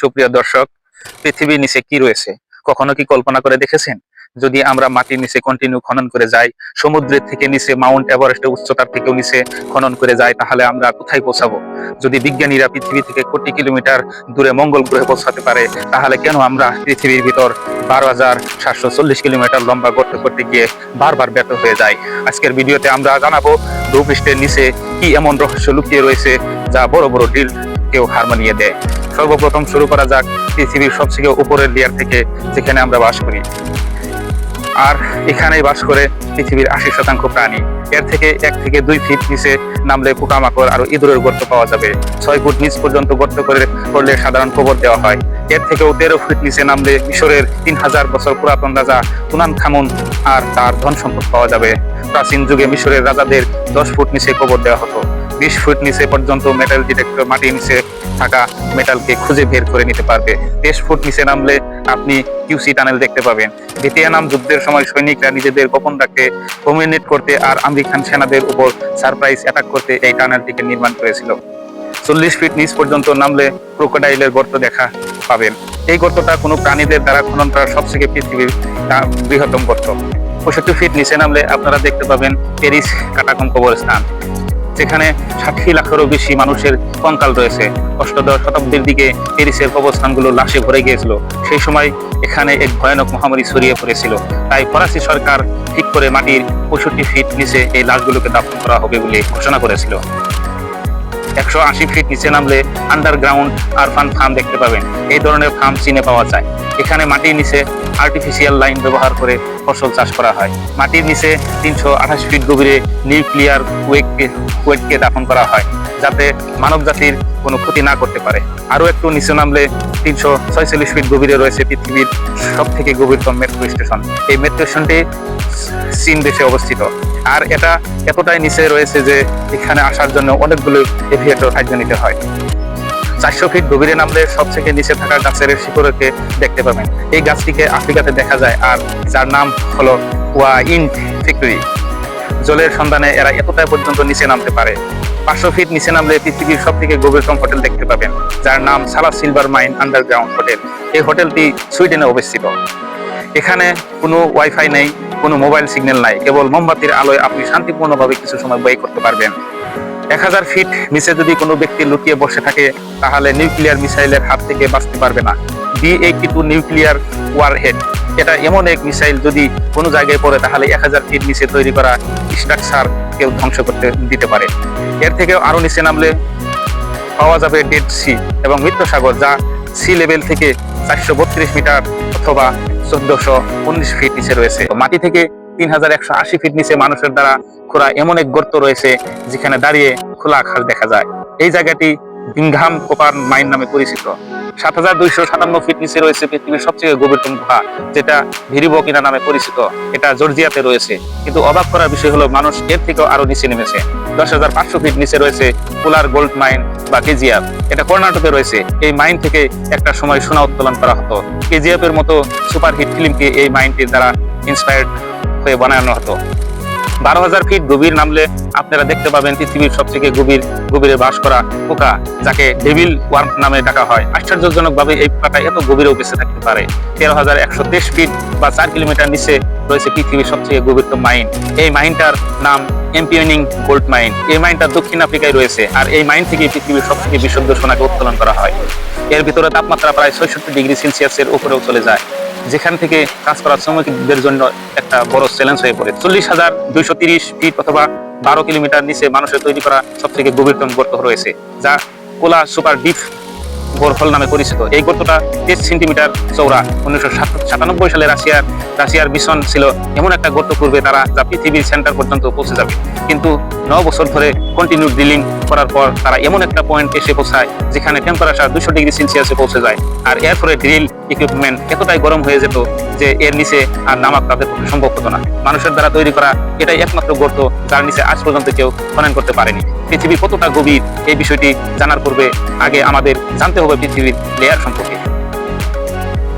সুপ্রিয় দর্শক পৃথিবীর নিচে কি রয়েছে? কখনো কি কল্পনা করে দেখেছেন? যদি আমরা মাটির নিচে কন্টিনিউ খনন করে যাই, সমুদ্রের থেকে নিচে মাউন্ট এভারেস্টের উচ্চতার থেকেও নিচে খনন করে যাই, তাহলে আমরা কোথায় পৌঁছাবো? যদি বিজ্ঞানীরা পৃথিবী থেকে কোটি কিলোমিটার দূরে মঙ্গল গ্রহে পৌঁছাতে পারে, তাহলে কেন আমরা পৃথিবীর ভিতর বারো হাজার সাতশো চল্লিশ কিলোমিটার লম্বা গর্ত করতে গিয়ে বারবার ব্যর্থ হয়ে যাই? আজকের ভিডিওতে আমরা জানাব ভূপৃষ্ঠের নিচে কি এমন রহস্য লুকিয়ে রয়েছে, যা বড় বড় ডিল কেউ হার মানিয়ে দেয়। সর্বপ্রথম শুরু করা যাক পৃথিবীর সবথেকে উপরের লেয়ার থেকে, যেখানে আমরা বাস করি। আর এখানেই বাস করে পৃথিবীর আশি শতাংশ প্রাণী। এর থেকে এক থেকে দুই ফিট নিচে নামলে পোকামাকড় আর ইঁদুরের গর্ত পাওয়া যাবে। ছয় ফুট নিচ পর্যন্ত গর্ত করে করলে সাধারণ কবর দেওয়া হয়। এর থেকেও তেরো ফুট নিচে নামলে মিশরের তিন হাজার বছর পুরাতন রাজা তুনান খামুন আর তার ধন সম্পদ পাওয়া যাবে। প্রাচীন যুগে মিশরের রাজাদের দশ ফুট নিচে কবর দেওয়া হতো। বিশ ফুট নিচে পর্যন্ত মেটাল ডিটেক্টর মাটির নিচে থাকা মেটালকে খুঁজে বের করে নিতে পারবে। তেইশ ফুট নিচে নামলে আপনি কিউসি টানেল দেখতে পাবেন। ভিয়েতনাম যুদ্ধের সময় সৈনিকরা নিজেদের গোপন রাখতে কমিউনিট করতে আর আমেরিকান সেনাদের উপর সারপ্রাইজ অ্যাটাক করতে এই টানেলটিকে নির্মাণ করেছিল। চল্লিশ ফিট নিচ পর্যন্ত নামলে ক্রোকোডাইলের গর্ত দেখা পাবেন। এই গর্তটা কোনো প্রাণীদের দ্বারা খনন করা সবথেকে পৃথিবীর বৃহত্তম গর্ত। পঁয়ষট্টি ফিট নিচে নামলে আপনারা দেখতে পাবেন প্যারিস কাটাকম কবরস্থান। যেখানে ষাট লাখেরও বেশি মানুষের কঙ্কাল রয়েছে। অষ্টদশ শতাব্দীর দিকে প্যারিসের কবরস্থানগুলো লাশে ভরে গিয়েছিল। সেই সময় এখানে এক ভয়ানক মহামারী ছড়িয়ে পড়েছিল। তাই ফরাসি সরকার ঠিক করে মাটির পঁয়ষট্টি ফিট নিচে এই লাশগুলোকে দাফন করা হবে বলে ঘোষণা করেছিল। একশো আশি ফিট নিচে নামলে আন্ডারগ্রাউন্ড আরফান ফার্ম দেখতে পাবেন। এই ধরনের ফার্ম চীনে পাওয়া যায়। এখানে মাটির নিচে আর্টিফিশিয়াল লাইন ব্যবহার করে ফসল চাষ করা হয়। মাটির নিচে তিনশো আঠাশ ফিট গভীরে নিউক্লিয়ার ওয়েককে ওয়েটকে দাফন করা হয়, যাতে মানব জাতির কোনো ক্ষতি না করতে পারে। আরও একটু নিচে নামলে তিনশো ছয়চল্লিশ ফিট গভীরে রয়েছে পৃথিবীর সব থেকে গভীরতম মেট্রো স্টেশন এই মেট্রো স্টেশনটি চীন দেশে অবস্থিত। আর এটা এতটাই নিচে রয়েছে যে এখানে আসার জন্য অনেকগুলো এভিয়েটর সাহায্য নিতে হয়। চারশো ফিট গভীরে নামলে সব থেকে নিচে থাকা গাছের শিকড়কে দেখতে পাবেন। এই গাছটিকে আফ্রিকাতে দেখা যায় আর যার নাম হলো ওয়া ইন্ট ফ্যাক্টরি জলের সন্ধানে এরা এতটাই পর্যন্ত নিচে নামতে পারে। পাঁচশো ফিট নিচে নামলে পৃথিবীর সব থেকে গভীরতম হোটেল দেখতে পাবেন, যার নাম সালা সিলভার মাইন আন্ডারগ্রাউন্ড হোটেল। এই হোটেলটি সুইডেনে অবস্থিত। এখানে কোনো ওয়াইফাই নেই, কোনো মোবাইল সিগন্যাল নাই। কেবল মোমবাতির আলোয় আপনি শান্তিপূর্ণভাবে কিছু সময় ব্যয় করতে পারবেন। এক হাজার ফিট নিচে যদি কোনো ব্যক্তি লুকিয়ে বসে থাকে, তাহলে নিউক্লিয়ার মিসাইলের হাত থেকে বাঁচতে পারবে না। B eighty two nuclear warhead এটা এমন এক মিসাইল, যদি কোনো জায়গায় পড়ে, তাহলে এক হাজার ফিট নিচে তৈরি করা স্ট্রাকচার কেউ ধ্বংস করতে দিতে পারে। এর থেকেও আরও নিচে নামলে পাওয়া যাবে ডেড সি এবং মৃত্যু সাগর, যা সি লেভেল থেকে চারশো বত্রিশ মিটার অথবা চোদ্দশো উনিশ ফিট নিচে রয়েছে। মাটি থেকে তিন হাজার একশো আশি ফিট নিচে মানুষের দ্বারা খোঁড়া এমন এক গর্ত রয়েছে যেখানে দাঁড়িয়ে খোলা আকাশ দেখা যায়। এই জায়গাটি বিংঘাম কোপার মাইন নামে পরিচিত। সাত হাজার দুইশো সাতান্ন রয়েছে পৃথিবীর সবচেয়ে গভীরতম গুহা, যেটা নামে পরিচিত। এটা জর্জিয়াতে রয়েছে। কিন্তু অবাক করার বিষয় হলো, মানুষ এর থেকেও আরও নিচে নেমেছে। দশ হাজার পাঁচশো ফিট নিচে রয়েছে পোলার গোল্ড মাইন বা কেজিএফ। এটা কর্ণাটকে রয়েছে। এই মাইন থেকে একটা সময় সোনা উত্তোলন করা হতো। কেজিএফ এর মতো সুপারহিট ফিল্মকে এই মাইনটির দ্বারা ইন্সপায়ার্ড হয়ে বানানো হতো। বারো হাজার ফিট গভীর নামলে আপনারা দেখতে পাবেন পৃথিবীর সবথেকে গভীর গভীরে বাস করা পোকা, যাকে ডেভিল ওয়ার্ম নামে ডাকা হয়। আশ্চর্যজনক ভাবে এই পোকাটা এত গভীরেও বেঁচে থাকতে পারে। তেরো হাজার একশো তেইশ ফিট বা চার কিলোমিটার নিচে রয়েছে পৃথিবীর সবথেকে গভীরতম মাইন। এই মাইনটার নাম এম্পিয়নিং গোল্ড মাইন। এই মাইনটা দক্ষিণ আফ্রিকায় রয়েছে, আর এই মাইন থেকে পৃথিবীর সবথেকে বিশুদ্ধ সোনাকে উত্তোলন করা হয়। এর ভিতরে তাপমাত্রা প্রায় ছয়ষট্টি ডিগ্রি সেলসিয়াসের উপরেও চলে যায়। যেখান থেকে কাজ করার শ্রমিকদের জন্য একটা বড় চ্যালেঞ্জ হয়ে পড়ে। চল্লিশ হাজার দুইশো তিরিশ ফিট অথবা বারো কিলোমিটার নিচে মানুষের তৈরি করা সবথেকে গভীরতম গর্ত রয়েছে, যা কোলা সুপার ডিপ বোরহল নামে পরিচিত। এই গর্তটা তেইশ সেন্টিমিটার চৌড়া উনিশশো সাতানব্বই সালে রাশিয়ার রাশিয়ার মিশন ছিল এমন একটা গর্ত করবে তারা যা পৃথিবীর সেন্টার পর্যন্ত পৌঁছে যাবে। কিন্তু ন বছর ধরে কন্টিনিউ ড্রিলিং করার পর তারা এমন একটা পয়েন্ট এসে পৌঁছায় যেখানে টেম্পারেচার দুশো ডিগ্রি সেলসিয়াসে পৌঁছে যায়। আর এর ফলে ড্রিল ইকুইপমেন্ট এতটাই গরম হয়ে যেত যে এর নিচে আর নামাক তাদের পক্ষে সম্ভব হতো না। মানুষের দ্বারা তৈরি করা এটাই একমাত্র গর্ত যার নিচে আজ পর্যন্ত কেউ খনন করতে পারেনি। পৃথিবী কতটা গভীর, এই বিষয়টি জানার পূর্বে আগে আমাদের জানতে হবে পৃথিবীর লেয়ার সম্পর্কে।